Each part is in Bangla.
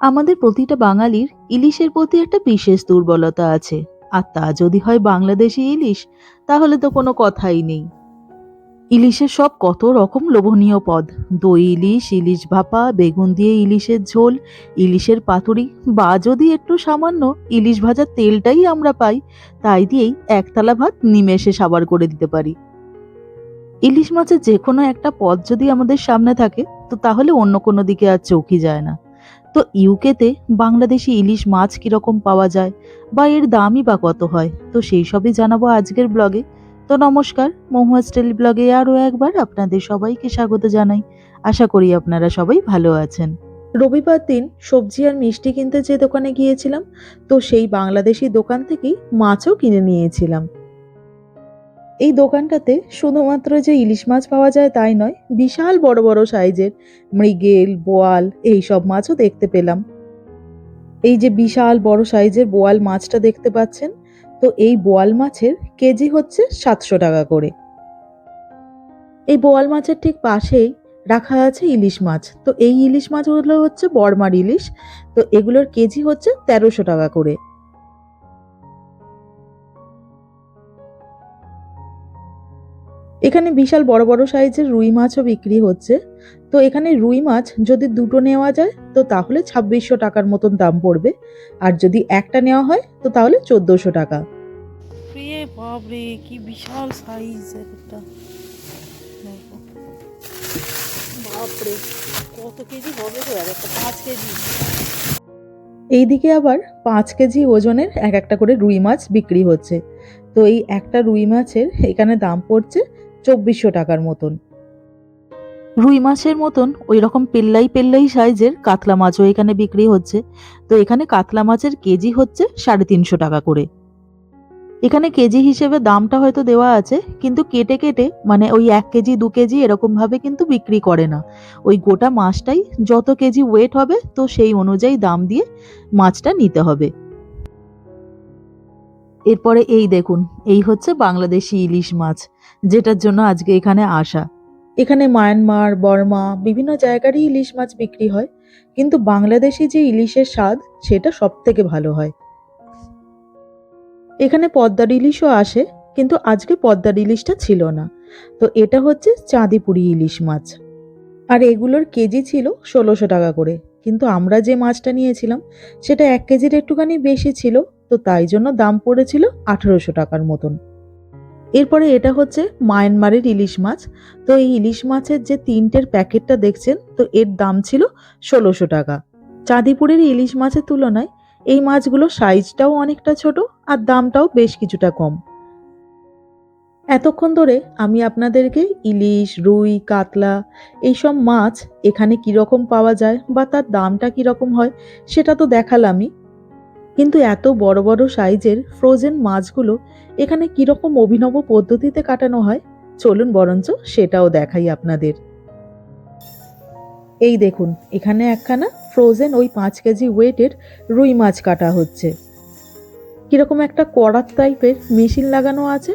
আমাদের প্রতিটা বাঙালির ইলিশের প্রতি একটা বিশেষ দুর্বলতা আছে। আর তা যদি হয় বাংলাদেশি ইলিশ, তাহলে তো কোনো কথাই নেই। ইলিশের সব কত রকম লোভনীয় পদ। দই ইলিশ ইলিশ ভাপা, বেগুন দিয়ে ইলিশের ঝোল, ইলিশের পাতুরি, বা যদি একটু সামান্য ইলিশ ভাজার তেলটাই আমরা পাই, তাই দিয়েই একতলা ভাত নিমেষে সাবার করে দিতে পারি। ইলিশ মাছের যে কোনো একটা পদ যদি আমাদের সামনে থাকে, তো তাহলে অন্য কোনো দিকে আর চোখই যায় না। তো ইউকেতে বাংলাদেশি ইলিশ মাছ কীরকম পাওয়া যায় বা এর দামই বা কত হয়? তো সেই সবই জানাব আজকের ব্লগে। তো নমস্কার, মহুয়া স্টাইল ব্লগে আরও একবার আপনাদের সবাইকে স্বাগত জানাই। আশা করি আপনারা সবাই ভালো আছেন। রবিবার দিন সবজি আর মিষ্টি কিনতে যে দোকানে গিয়েছিলাম, তো সেই বাংলাদেশি দোকান থেকেই মাছও কিনে নিয়েছিলাম। এই দোকানটাতে শুধুমাত্র যে ইলিশ মাছ পাওয়া যায় তাই নয়, বিশাল বড় বড় সাইজের মৃগেল, বোয়াল এই সব মাছও দেখতে পেলাম। এই যে বিশাল বড় সাইজের বোয়াল মাছটা দেখতে পাচ্ছেন, তো এই বোয়াল মাছের কেজি হচ্ছে সাতশো টাকা করে। এই বোয়াল মাছের ঠিক পাশেই রাখা আছে ইলিশ মাছ, তো এই ইলিশ মাছগুলো হচ্ছে বড়মার ইলিশ, তো এগুলোর কেজি হচ্ছে তেরোশো টাকা করে। এখানে বিশাল বড় বড় সাইজের রুই মাছও বিক্রি হচ্ছে। তো এখানে রুই মাছ যদি দুটো নেওয়া যায় তো তাহলে ছাব্বিশশো টাকার মতন দাম পড়বে। আর যদি একটা নেওয়া হয় তো তাহলে চোদ্দোশো টাকা। রে বাপরে কি বিশাল সাইজের একটা। বাপরে কত কেজি হবে তো আর একটা পাঁচ কেজি। এইদিকে আবার পাঁচ কেজি ওজনের এক একটা করে রুই মাছ বিক্রি হচ্ছে। তো এই একটা রুই মাছের এখানে দাম পড়ছে চব্বিশশো টাকার মতন। রুই মাছের মতন ওই রকম পেল্লাই পেল্লাই সাইজের কাতলা মাছও এখানে বিক্রি হচ্ছে। তো এখানে কাতলা মাছের কেজি হচ্ছে সাড়ে তিনশো টাকা করে। এখানে কেজি হিসেবে দামটা হয়তো দেওয়া আছে, কিন্তু কেটে কেটে মানে ওই এক কেজি, দু কেজি এরকম ভাবে কিন্তু বিক্রি করে না। ওই গোটা মাছটাই যত কেজি ওয়েট হবে, তো সেই অনুযায়ী দাম দিয়ে মাছটা নিতে হবে। এরপরে এই দেখুন, এই হচ্ছে বাংলাদেশি ইলিশ মাছ, যেটার জন্য আজকে এখানে আসা। এখানে মায়ানমার, বর্মা, বিভিন্ন জায়গারই ইলিশ মাছ বিক্রি হয়, কিন্তু বাংলাদেশি যে ইলিশের স্বাদ, সেটা সব থেকে ভালো হয়। এখানে পদ্মার ইলিশও আসে, কিন্তু আজকে পদ্মার ইলিশটা ছিল না। তো এটা হচ্ছে চাঁদিপুরি ইলিশ মাছ। আর এগুলোর কেজি ছিল ষোলোশো টাকা করে, কিন্তু আমরা যে মাছটা নিয়েছিলাম, সেটা এক কেজির একটুখানি বেশি ছিল তো তাই জন্য দাম পড়েছিল আঠেরোশো টাকার মতন। এরপরে এটা হচ্ছে মায়ানমারের ইলিশ মাছ। তো এই ইলিশ মাছের যে তিনটের প্যাকেটটা দেখছেন, তো এর দাম ছিল ষোলোশো টাকা। চাঁদিপুরের ইলিশ মাছের তুলনায় এই মাছগুলো সাইজটাও অনেকটা ছোট আর দামটাও বেশ কিছুটা কম। এতক্ষণ ধরে আমি আপনাদেরকে ইলিশ, রুই, কাতলা এইসব মাছ এখানে কীরকম পাওয়া যায় বা তার দামটা কীরকম হয় সেটা তো দেখালামই। কিন্তু এত বড় বড় সাইজের ফ্রোজেন মাছগুলো এখানে কীরকম অভিনব পদ্ধতিতে কাটানো হয়? চলুন বরঞ্চ সেটাও দেখাই আপনাদের। এই দেখুন, এখানে একখানা ফ্রোজেন ওই পাঁচ কেজি ওয়েটের রুই মাছ কাটা হচ্ছে। কীরকম একটা কড়ার টাইপের মেশিন লাগানো আছে।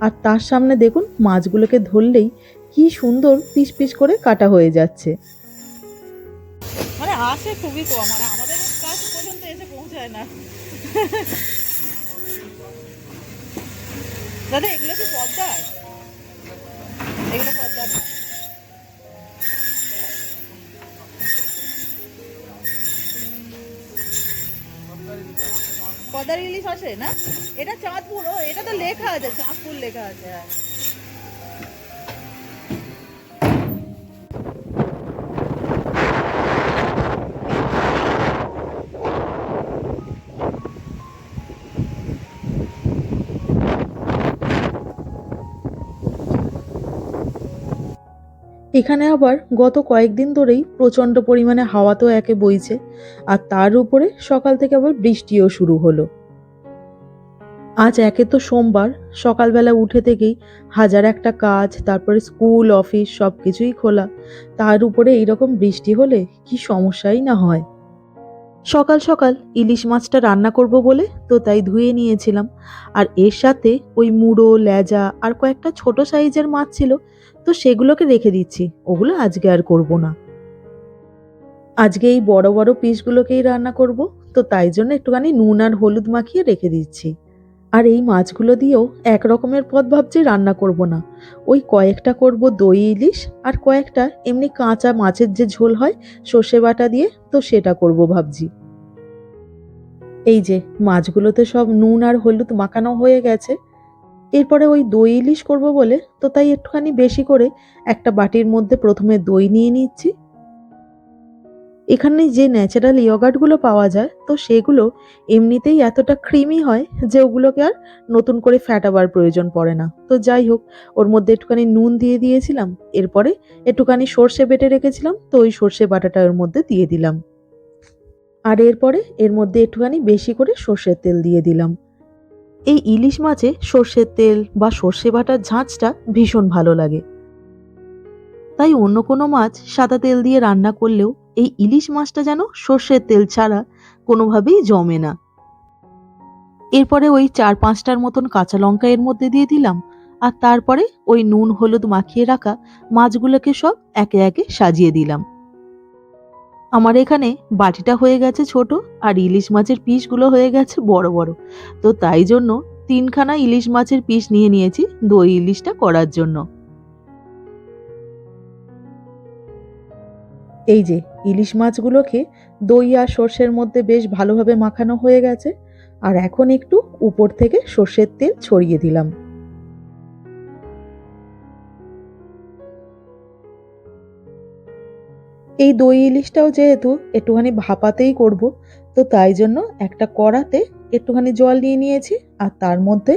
আর তার সামনে দেখুন, মাছগুলোকে ধরলেই কি সুন্দর পিস পিস করে কাটা হয়ে যাচ্ছে। মানে আসে খুবই কম মানে এসে না। দাদা, এগুলো কি এগুলো ইলিশ আসে না? এটা চাঁদপুর, ও, এটা তো লেখা আছে, চাঁদপুর লেখা আছে হ্যাঁ। এখানে আবার গত কয়েকদিন ধরেই প্রচণ্ড পরিমাণে হাওয়া তো একে বইছে, আর তার উপরে সকাল থেকে আবার বৃষ্টিও শুরু হলো। আজ একে তো সোমবার, সকালবেলা উঠে থেকেই হাজার একটা কাজ, তারপরে স্কুল, অফিস সব কিছুই খোলা। তার উপরে এইরকম বৃষ্টি হলে কি সমস্যাই না হয়। সকাল সকাল ইলিশ মাছটা রান্না করব বলে তো তাই ধুয়ে নিয়েছিলাম। আর এর সাথে ওই মুড়ো, লেজা আর কয়েকটা ছোট সাইজের মাছ ছিল তো সেগুলোকে রেখে দিচ্ছি, ওগুলো আজকে আর করব না। আজকে এই বড় বড় পিসগুলোকেই রান্না করব, তো তাই জন্য একটুখানি নুন আর হলুদ মাখিয়ে রেখে দিচ্ছি। আর এই মাছগুলো দিয়েও এক রকমের পদ ভাবছি রান্না করব না। ওই কয়েকটা করব দই, ইলিশ, আর কয়েকটা এমনি কাঁচা মাছের যে ঝোল হয়, সর্ষে বাটা দিয়ে, তো সেটা করব ভাবছি। এই যে, মাছগুলোতে সব নুন আর হলুদ মাখানো হয়ে গেছে। এরপরে ওই দই ইলিশ করব বলে, তো তাই একটুখানি বেশি করে একটা বাটির মধ্যে প্রথমে দই নিয়ে নিচ্ছি। এখানে যে ন্যাচারাল ইয়োগার্টগুলো পাওয়া যায়, তো সেগুলো এমনিতেই এতটা ক্রিমি হয় যে ওগুলোকে আর নতুন করে ফ্যাটাবার প্রয়োজন পড়ে না। তো যাই হোক, ওর মধ্যে একটুখানি নুন দিয়ে দিয়েছিলাম, এরপরে একটুখানি সর্ষে বেটে রেখেছিলাম, তো ওই সর্ষে বাটাটা ওর মধ্যে দিয়ে দিলাম। আর এরপরে এর মধ্যে একটুখানি বেশি করে সর্ষের তেল দিয়ে দিলাম। এই ইলিশ মাছে সর্ষের তেল বা সর্ষে বাটার ঝাঁচটা ভীষণ ভালো লাগে। তাই অন্য কোনো মাছ সাদা তেল দিয়ে রান্না করলেও এই ইলিশ মাছটা যেন সর্ষের তেল ছাড়া কোনোভাবেই জমে না। এরপরে ওই চার পাঁচটার মতন কাঁচা লঙ্কা এর মধ্যে দিয়ে দিলাম আর তারপরে ওই নুন, হলুদ মাখিয়ে রাখা মাছগুলোকে সব একে একে সাজিয়ে দিলাম। আমার এখানে বাটিটা হয়ে গেছে ছোট আর ইলিশ মাছের পিসগুলো হয়ে গেছে বড় বড়। তো তাই জন্য তিনখানা ইলিশ মাছের পিস নিয়ে নিয়েছি দই ইলিশটা করার জন্য। এই যে ইলিশ মাছগুলোকে দই আর সর্ষের মধ্যে বেশ ভালোভাবে মাখানো হয়ে গেছে। আর এখন একটু উপর থেকে সর্ষের তেল ছড়িয়ে দিলাম। এই দই ইলিশটাও যেহেতু একটুখানি ভাপাতেই করব, তো তাই জন্য একটা কড়াতে একটুখানি জল নিয়ে নিয়েছি আর তার মধ্যে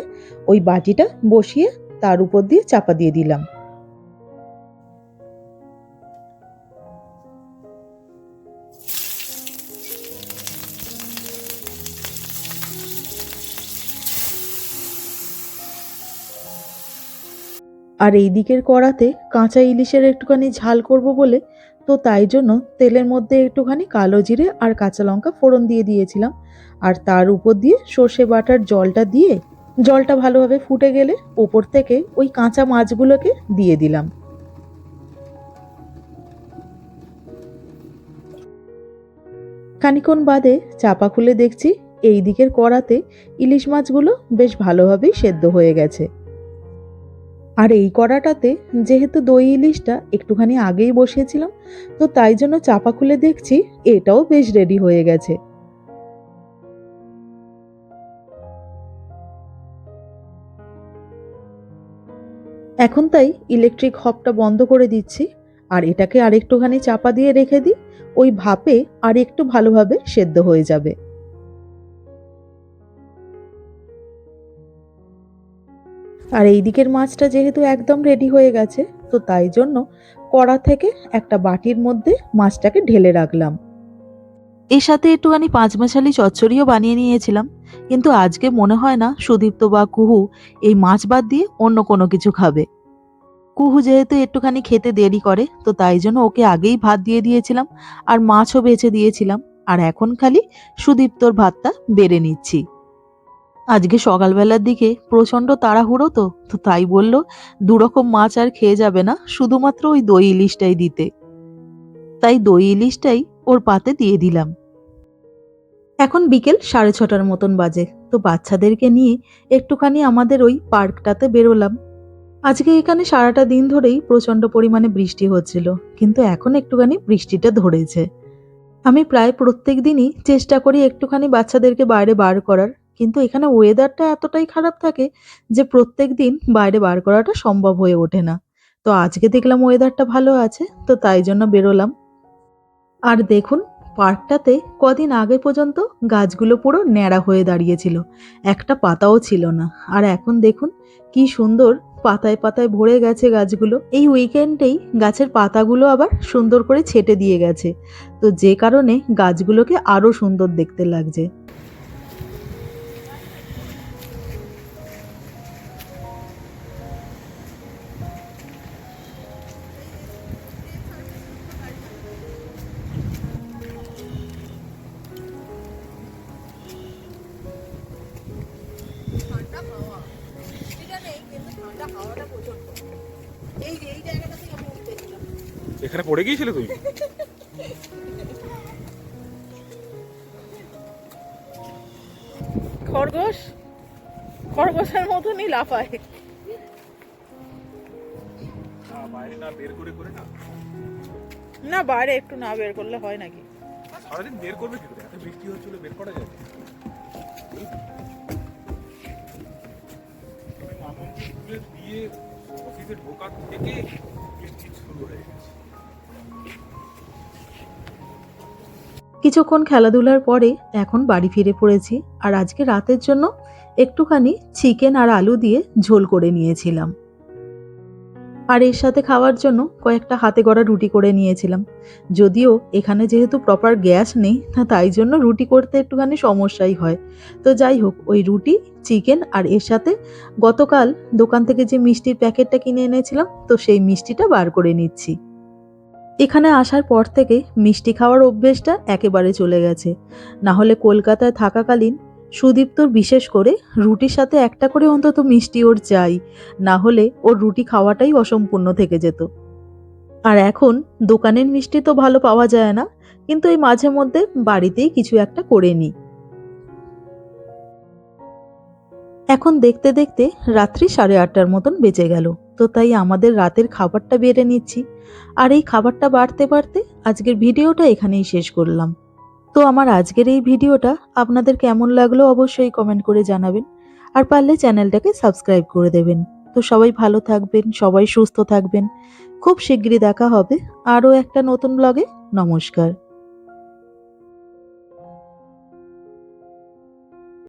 ওই বাটিটা বসিয়ে তার উপর দিয়ে চাপা দিয়ে দিলাম। আর এই দিকের কড়াতে কাঁচা ইলিশের একটুখানি ঝাল করব বলে তো তাই জন্য তেলের মধ্যে একটুখানি কালো জিরে আর কাঁচা লঙ্কা ফোড়ন দিয়ে দিয়েছিলাম। আর তার উপর দিয়ে সর্ষে বাটার জলটা দিয়ে জলটা ভালোভাবে ফুটে গেলে ওপর থেকে ওই কাঁচা মাছগুলোকে দিয়ে দিলাম। খানিক্ষণ বাদে চাপা খুলে দেখছি এই দিকের কড়াতে ইলিশ মাছগুলো বেশ ভালোভাবেই সেদ্ধ হয়ে গেছে। আর এই কড়াটাতে যেহেতু দই ইলিশটা একটুখানি আগেই বসিয়েছিলাম, তো তাই জন্য চাপা খুলে দেখছি এটাও বেশ রেডি হয়ে গেছে। এখন তাই ইলেকট্রিক হবটা বন্ধ করে দিচ্ছি, আর এটাকে আরেকটুখানি চাপা দিয়ে রেখে দিই, ওই ভাপে আর একটু ভালোভাবে সেদ্ধ হয়ে যাবে। আর এই দিকের মাছটা যেহেতু একদম রেডি হয়ে গেছে, তো তাই জন্য কড়া থেকে একটা বাটির মধ্যে মাছটাকে ঢেলে রাখলাম। এর সাথে একটুখানি পাঁচমাশালি চচ্চড়িও বানিয়ে নিয়েছিলাম, কিন্তু আজকে মনে হয় না সুদীপ্ত বা কুহু এই মাছ বাদ দিয়ে অন্য কোনো কিছু খাবে। কুহু যেহেতু একটুখানি খেতে দেরি করে, তো তাই জন্য ওকে আগেই ভাত দিয়ে দিয়েছিলাম আর মাছও বেছে দিয়েছিলাম, আর এখন খালি সুদীপ্তর ভাতটা বেড়ে নিচ্ছি। আজকে সকালবেলার দিকে প্রচণ্ড তাড়াহুড়ো তো তো তাই বলল, দুরকম মাছ আর খেয়ে যাবে না, শুধুমাত্র ওই দই ইলিশটাই দিতে। তাই দই ইলিশটাই ওর পাতে দিয়ে দিলাম। এখন বিকেল সাড়ে ছটার মতন বাজে, তো বাচ্চাদেরকে নিয়ে একটুখানি আমাদের ওই পার্কটাতে বেরোলাম। আজকে এখানে সারাটা দিন ধরেই প্রচণ্ড পরিমাণে বৃষ্টি হচ্ছিল, কিন্তু এখন একটুখানি বৃষ্টিটা ধরেছে। আমি প্রায় প্রত্যেক দিনই চেষ্টা করি একটুখানি বাচ্চাদেরকে বাইরে বার করার কিন্তু এখানে ওয়েদারটা এতটাই খারাপ থাকে যে প্রত্যেক দিন বাইরে বার করাটা সম্ভব হয়ে ওঠে না। তো আজকে দেখলাম ওয়েদারটা ভালো আছে, তো তাই জন্য বেরোলাম। আর দেখুন পার্কটাতে কদিন আগে পর্যন্ত গাছগুলো পুরো ন্যাড়া হয়ে দাঁড়িয়েছিল, একটা পাতাও ছিল না। আর এখন দেখুন, কি সুন্দর পাতায় পাতায় ভরে গেছে গাছগুলো। এই উইকেন্ডেই গাছের পাতাগুলো আবার সুন্দর করে ছেটে দিয়ে গেছে। তো যে কারণে গাছগুলোকে আরও সুন্দর দেখতে লাগছে। এখানে পড়ে গিয়েছিলে তুমি? খরগোশ? খরগোশের মতনই লাফায়। না বাইরে একটু না বের করলে হয় নাকি? সারাদিন বের করবে কি করে? এত বৃষ্টি হচ্ছিল বের করা যায় দিয়ে অফিসে থেকে বৃষ্টি শুরু হয়ে গেছে। কিছুক্ষণ খেলাধুলার পরে এখন বাড়ি ফিরে পড়েছি আর আজকে রাতের জন্য একটুখানি চিকেন আর আলু দিয়ে ঝোল করে নিয়েছিলাম। আর এর সাথে খাওয়ার জন্য কয়েকটা হাতে গড়া রুটি করে নিয়েছিলাম। যদিও এখানে যেহেতু প্রপার গ্যাস নেই তাই জন্য রুটি করতে একটুখানি সমস্যাই হয়। তো যাই হোক, ওই রুটি, চিকেন আর এর সাথে গতকাল দোকান থেকে যে মিষ্টির প্যাকেটটা কিনে এনেছিলাম, তো সেই মিষ্টিটা বার করে নিচ্ছি। এখানে আসার পর থেকে মিষ্টি খাওয়ার অভ্যেসটা একেবারে চলে গেছে। না হলে কলকাতায় থাকাকালীন সুদীপ্তর বিশেষ করে রুটির সাথে একটা করে অন্তত মিষ্টি ওর চাই, না হলে ওর রুটি খাওয়াটাই অসম্পূর্ণ থেকে যেত। আর এখন দোকানের মিষ্টি তো ভালো পাওয়া যায় না, কিন্তু এই মাঝে মধ্যে বাড়িতেই কিছু একটা করে নিই। এখন দেখতে দেখতে রাত্রি সাড়ে আটটার মতন বেঁচে গেল। তো তাই আমাদের রাতের খাবারটা বেড়ে নিচ্ছি। আর এই খাবারটা বাড়তে বাড়তে আজকের ভিডিওটা এখানেই শেষ করলাম। তো আমার আজকের এই ভিডিওটা আপনাদের কেমন লাগল অবশ্যই কমেন্ট করে জানাবেন। আর পারলে চ্যানেলটাকে সাবস্ক্রাইব করে দেবেন। তো সবাই ভালো থাকবেন, সবাই সুস্থ থাকবেন। খুব শিগগিরই দেখা হবে আরও একটা নতুন ব্লগে নমস্কার।